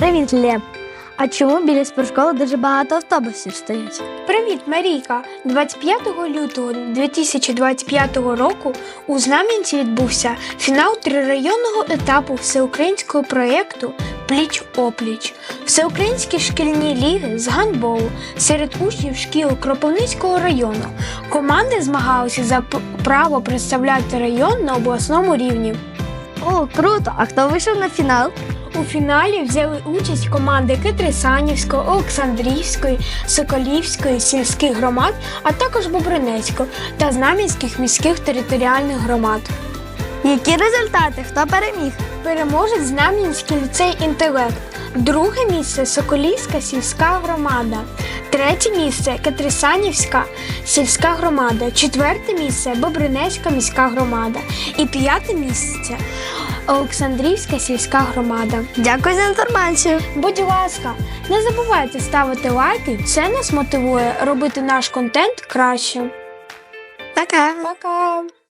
Привіт, Лєв. А чому біля спортшколи дуже багато автобусів стоять? Привіт, Марійка! 25 лютого 2025 року у Знам'янці відбувся фінал трирайонного етапу всеукраїнського проєкту Пліч опліч. Всеукраїнські шкільні ліги з гандболу серед учнів шкіл Кропивницького району. Команди змагалися за право представляти район на обласному рівні. О, круто! А хто вийшов на фінал? У фіналі взяли участь команди Китрисанівської, Олександрівської, Соколівської сільських громад, а також Бобринецького та Знам'янських міських територіальних громад. Які результати? Хто переміг? Переможець Знам'янський ліцей інтелект. Друге місце Соколівська сільська громада. Третє місце Катрисанівська сільська громада. Четверте місце Бобринецька міська громада. І п'яте місце Олександрівська сільська громада. Дякую за інформацію. Будь ласка, не забувайте ставити лайки. Це нас мотивує робити наш контент краще. Пока. Пока!